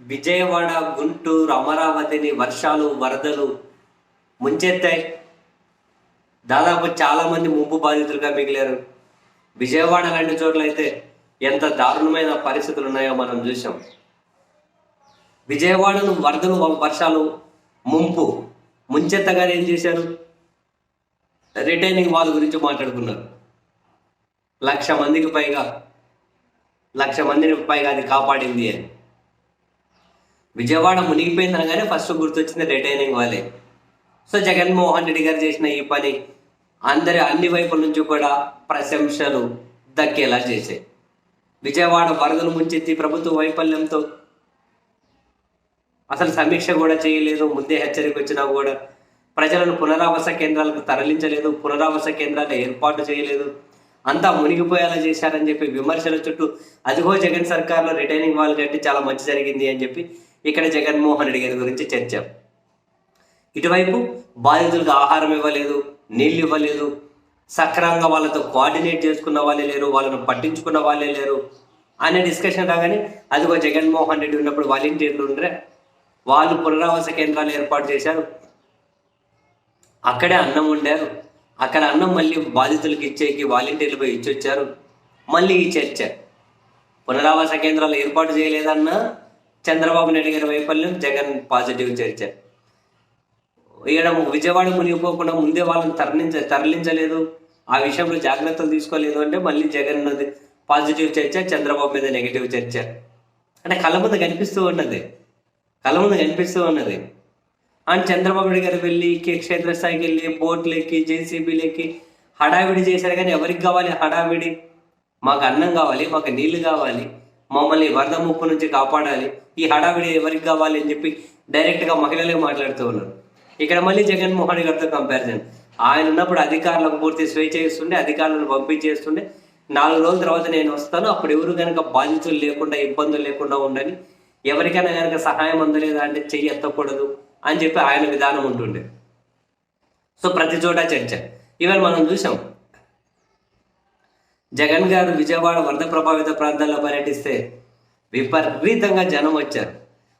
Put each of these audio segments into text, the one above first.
విజయవాడ గుంటూరు అమరావతిని వర్షాలు వరదలు ముంచెత్తాయి. దాదాపు చాలామంది ముంపు బాధితులుగా మిగిలారు. విజయవాడ లాంటి చోట్ల అయితే ఎంత దారుణమైన పరిస్థితులు ఉన్నాయో మనం చూసాం విజయవాడను వరదలు వర్షాలు ముంపు ముంచెత్తగా ఏం చేశారు? రిటైనింగ్ వాళ్ళ గురించి మాట్లాడుకున్నారు. లక్ష మందికి పైగా లక్ష మందిని పైగా అది కాపాడింది అని. విజయవాడ మునిగిపోయింది అనగానే ఫస్ట్ గుర్తొచ్చింది రిటైనింగ్ వాళ్ళే. సో జగన్మోహన్ రెడ్డి గారు చేసిన ఈ పని అందరి అన్ని వైపుల నుంచి కూడా ప్రశంసలు దక్కేలా చేశాయి. విజయవాడ వరదలు ముంచెత్తి ప్రభుత్వ వైఫల్యంతో అసలు సమీక్ష కూడా చేయలేదు ముందే హెచ్చరిక వచ్చినా కూడా ప్రజలను పునరావాస కేంద్రాలకు తరలించలేదు పునరావాస కేంద్రాలు ఏర్పాటు చేయలేదు. అంతా మునిగిపోయేలా చేశారని చెప్పి విమర్శల చుట్టూ అదిగో జగన్ సర్కార్లో రిటైనింగ్ వాల్ కట్టి చాలా మంచి జరిగింది అని చెప్పి ఇక్కడ జగన్మోహన్ రెడ్డి గారి గురించి చర్చ. ఇటువైపు బాధితులకు ఆహారం ఇవ్వలేదు నీళ్ళు ఇవ్వలేదు సక్రమంగా వాళ్ళతో కోఆర్డినేట్ చేసుకున్న వాళ్ళే లేరు వాళ్ళను పట్టించుకున్న వాళ్ళే లేరు అనే డిస్కషన్ రాగానే అదిగో జగన్మోహన్ రెడ్డి ఉన్నప్పుడు వాలంటీర్లు ఉండరే వాళ్ళు పునరావాస కేంద్రాలు ఏర్పాటు చేశారు. అక్కడే అన్నం ఉండారు అక్కడ అన్నం మళ్ళీ బాధితులకు ఇచ్చేకి వాలంటీర్లు పోయి ఇచ్చొచ్చారు. మళ్ళీ ఈ చర్చ. పునరావాస కేంద్రాలు ఏర్పాటు చేయలేదన్నా చంద్రబాబు నాయుడు గారి వైఫల్యం జగన్ పాజిటివ్ చర్చ ఈడ విజయవాడ మునిగిపోకుండా ముందే వాళ్ళని తరలించ తరలించలేదు. ఆ విషయంలో జాగ్రత్తలు తీసుకోలేదు అంటే మళ్ళీ జగన్ ఉన్నది పాజిటివ్ చర్చ చంద్రబాబు మీద నెగిటివ్ చర్చ అంటే కళ్ళ ముందు కనిపిస్తూ ఉన్నది. కళ్ళ ముందు కనిపిస్తూ ఉన్నది. అండ్ చంద్రబాబు నాయుడు గారు వెళ్ళి కే- క్షేత్రస్థాయికి వెళ్ళి బోట్లు ఎక్కి జేసీబీలు ఎక్కి హడావిడి చేశారు కానీ ఎవరికి కావాలి హడావిడి? మాకు అన్నం కావాలి మాకు నీళ్ళు కావాలి. మమ్మల్ని వరద ముప్పు నుంచి కాపాడాలి. ఈ హడావిడి ఎవరికి కావాలి అని చెప్పి డైరెక్ట్గా మహిళలే మాట్లాడుతూ ఉన్నారు. ఇక్కడ మళ్ళీ జగన్మోహన్ గారితో కంపారిజన్ ఆయన ఉన్నప్పుడు అధికారులకు పూర్తి స్వేచ్ఛ ఇస్తుండే అధికారులను పంపించేస్తుండే. నాలుగు రోజుల తర్వాత నేను వస్తాను. అప్పుడు ఎవరు కనుక బాధితులు లేకుండా ఇబ్బందులు లేకుండా ఉండని ఎవరికైనా కనుక సహాయం అందలేదా అంటే చెయ్యి ఎత్తకూడదు అని చెప్పి ఆయన విధానం ఉంటుండే. సో ప్రతి చోట చర్చ. ఈవెన్ మనం చూసాం జగన్ గారు విజయవాడ వరద ప్రభావిత ప్రాంతాల్లో పర్యటిస్తే విపరీతంగా జనం వచ్చారు.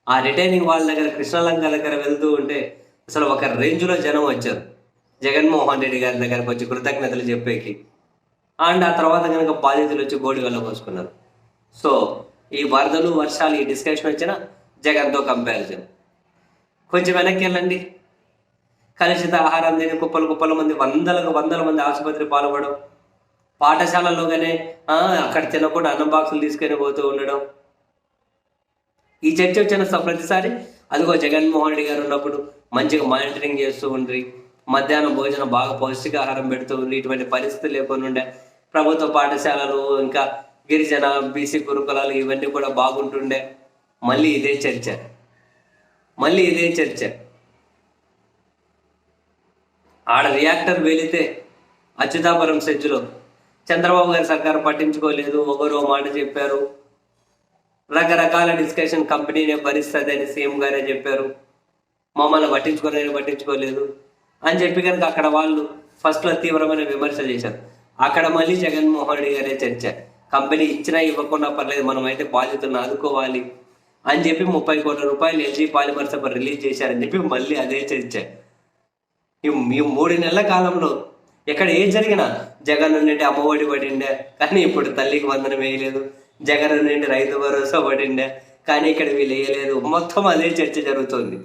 ఆ రిటైనింగ్ వాళ్ళ దగ్గర కృష్ణలంక దగ్గర వెళ్తూ ఉంటే అసలు ఒక రేంజ్లో జనం వచ్చారు. జగన్మోహన్ రెడ్డి గారి దగ్గరకు వచ్చి కృతజ్ఞతలు చెప్పేకి. అండ్ ఆ తర్వాత కనుక బాధితులు వచ్చి గోడి వెళ్ళబోసుకున్నారు సో ఈ వరదలు వర్షాలు ఈ డిస్కషన్ వచ్చిన జగన్తో కంపారిజన్ కొంచెం వెనక్కి వెళ్ళండి. కలుషిత ఆహారం తిని కుప్పలు కుప్పల మంది వందలకు వందల మంది ఆసుపత్రి పాల్పడడం. పాఠశాలలోగానే కానీ అక్కడ తినకుండా అన్నం బాక్సులు తీసుకొని పోతూ ఉండడం. ఈ చర్చ వచ్చిన ప్రతిసారి అదిగో జగన్మోహన్ రెడ్డి గారు ఉన్నప్పుడు మంచిగా మానిటరింగ్ చేస్తూ ఉండ్రి. మధ్యాహ్నం భోజనం బాగా పౌష్టికాహారం పెడుతూ ఉండి ఇటువంటి పరిస్థితులు లేకుండా ఉండే ప్రభుత్వ పాఠశాలలు ఇంకా గిరిజన బీసీ గురుకులాలు ఇవన్నీ కూడా బాగుంటుండే. మళ్ళీ ఇదే చర్చ. మళ్ళీ ఇదే చర్చ. ఆడ రియాక్టర్ వెళితే అచ్యుతాపురం సెజ్జులో చంద్రబాబు గారి సర్కారు పట్టించుకోలేదు ఒకరు మాట చెప్పారు. రకరకాల డిస్కషన్ కంపెనీనే భరిస్తుంది అని సీఎం గారే చెప్పారు. మమ్మల్ని పట్టించుకోలేదని పట్టించుకోలేదు అని చెప్పి కనుక అక్కడ వాళ్ళు ఫస్ట్లో తీవ్రమైన విమర్శ చేశారు. అక్కడ మళ్ళీ జగన్మోహన్ రెడ్డి గారే చర్చ. కంపెనీ ఇచ్చినా ఇవ్వకుండా పర్లేదు మనం అయితే బాధ్యతను ఆదుకోవాలి అని చెప్పి ముప్పై కోట్ల రూపాయలు ఎల్జీ పాలిమర్స్ రిలీజ్ చేశారని చెప్పి మళ్ళీ అదే చర్చ. ఈ మూడు నెలల కాలంలో ఎక్కడ ఏం జరిగినా జగన్ నుండి అమ్మఒడి పడిండే కానీ ఇప్పుడు తల్లికి వందనం వేయలేదు. జగన్ నుండి రైతు భరోసా పడిండే కానీ ఇక్కడ వీళ్ళు వేయలేదు. మొత్తం అదే చర్చ జరుగుతుంది.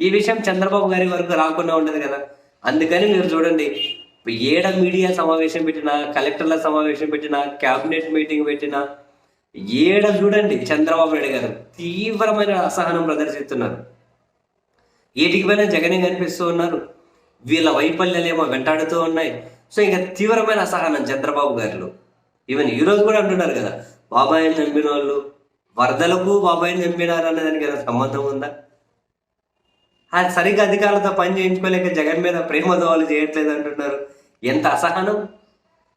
ఈ విషయం చంద్రబాబు గారి వరకు రాకుండా ఉండదు కదా. అందుకని మీరు చూడండి ఏడ మీడియా సమావేశం పెట్టినా కలెక్టర్ల సమావేశం పెట్టినా క్యాబినెట్ మీటింగ్ పెట్టినా ఏడ చూడండి చంద్రబాబు నాయుడు గారు తీవ్రమైన అసహనం ప్రదర్శిస్తున్నారు. ఏటికి పోయినా జగనే కనిపిస్తూ ఉన్నారు? వీళ్ళ వైఫల్యాలేమో వెంటాడుతూ ఉన్నాయి. సో ఇంకా తీవ్రమైన అసహనం చంద్రబాబు గారిలో. ఈవెన్ ఈరోజు కూడా అంటున్నారు కదా బాబాయిని చంపిన వాళ్ళు వరదలకు బాబాయిని చంపినారు అనే దానికి ఏదైనా సంబంధం ఉందా? అది సరిగ్గా అధికారులతో పని చేయించుకోలేక జగన్ మీద ప్రేమ దోవాలు చేయట్లేదు అంటున్నారు. ఎంత అసహనం!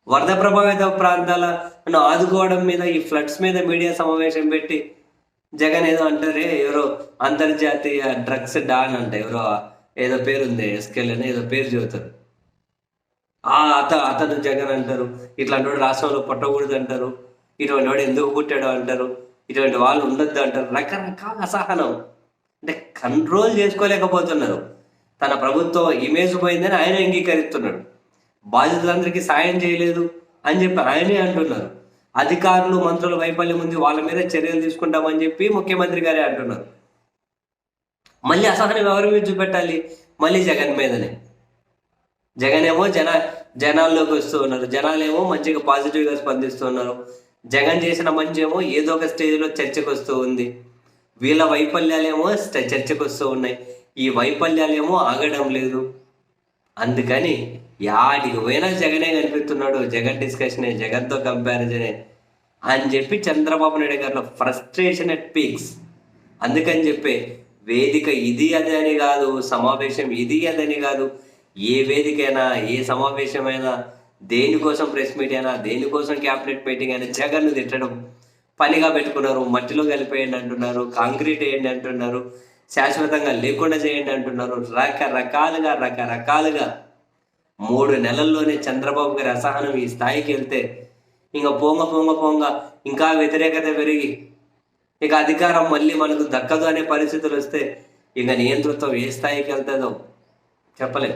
వరద ప్రభావిత ప్రాంతాలను ఆదుకోవడం మీద ఈ ఫ్లడ్స్ మీద మీడియా సమావేశం పెట్టి జగన్ ఏదో అంటారే ఎవరో అంతర్జాతీయ డ్రగ్స్ డాన్ అంట ఎవరో ఏదో పేరు ఉంది ఎస్కెల్ అని ఏదో పేరు చెబుతారు. ఆ అత అతను జగన్ అంటారు ఇట్లాంటి వాడు రాష్ట్రంలో పుట్టకూడదు అంటారు ఇటువంటి వాడు ఎందుకు పుట్టాడు అంటారు ఇటువంటి వాళ్ళు ఉండొద్దు అంటారు. రకరకాల అసహనం. అంటే కంట్రోల్ చేసుకోలేకపోతున్నారు. తన ప్రభుత్వం ఇమేజ్ పోయిందని ఆయన అంగీకరిస్తున్నాడు. బాధితులందరికీ సాయం చేయలేదు అని చెప్పి ఆయనే అంటున్నారు. అధికారులు మంత్రుల వైఫల్యం ఉంది వాళ్ళ మీద చర్యలు తీసుకుంటామని చెప్పి ముఖ్యమంత్రి గారే అంటున్నారు. మళ్ళీ అసహనం ఎవరి మీద చూపెట్టాలి? మళ్ళీ జగన్ మీదనే. జగన్ ఏమో జన జనాల్లోకి వస్తూ ఉన్నారు. జనాలేమో మంచిగా పాజిటివ్గా స్పందిస్తున్నారు జగన్ చేసిన మంచి ఏమో ఏదో ఒక స్టేజ్లో చర్చకు వస్తూ ఉంది. వీళ్ళ వైఫల్యాలేమో చర్చకు వస్తూ ఉన్నాయి. ఈ వైఫల్యాలేమో ఆగడం లేదు. అందుకని యాడికి పోయినా జగనే కనిపిస్తున్నాడు. జగన్ డిస్కషనే జగన్తో కంపారిజనే అని చెప్పి చంద్రబాబు నాయుడు గారిలో ఫ్రస్ట్రేషన్ ఎట్ పీక్స్ అందుకని చెప్పి వేదిక ఇది అదని అని కాదు సమావేశం ఇది అదని కాదు. ఏ వేదికైనా ఏ సమావేశమైనా దేనికోసం ప్రెస్ మీట్ అయినా దేనికోసం క్యాబినెట్ మీటింగ్ అయినా జగన్ను తిట్టడం పనిగా పెట్టుకున్నారు మట్టిలో కలిపేయండి అంటున్నారు కాంక్రీట్ వేయండి అంటున్నారు శాశ్వతంగా లేకుండా చేయండి అంటున్నారు. రకరకాలుగా రకరకాలుగా మూడు నెలల్లోనే చంద్రబాబు గారి అసహనం ఈ స్థాయికి వెళ్తే ఇంకా పోంగ పోంగ పోంగ ఇంకా వ్యతిరేకత పెరిగి ఇక అధికారం మళ్ళీ మనకు దక్కదు అనే పరిస్థితులు వస్తే ఇక నియంతృత్వం ఏ స్థాయికి వెళ్తుందో చెప్పలేం.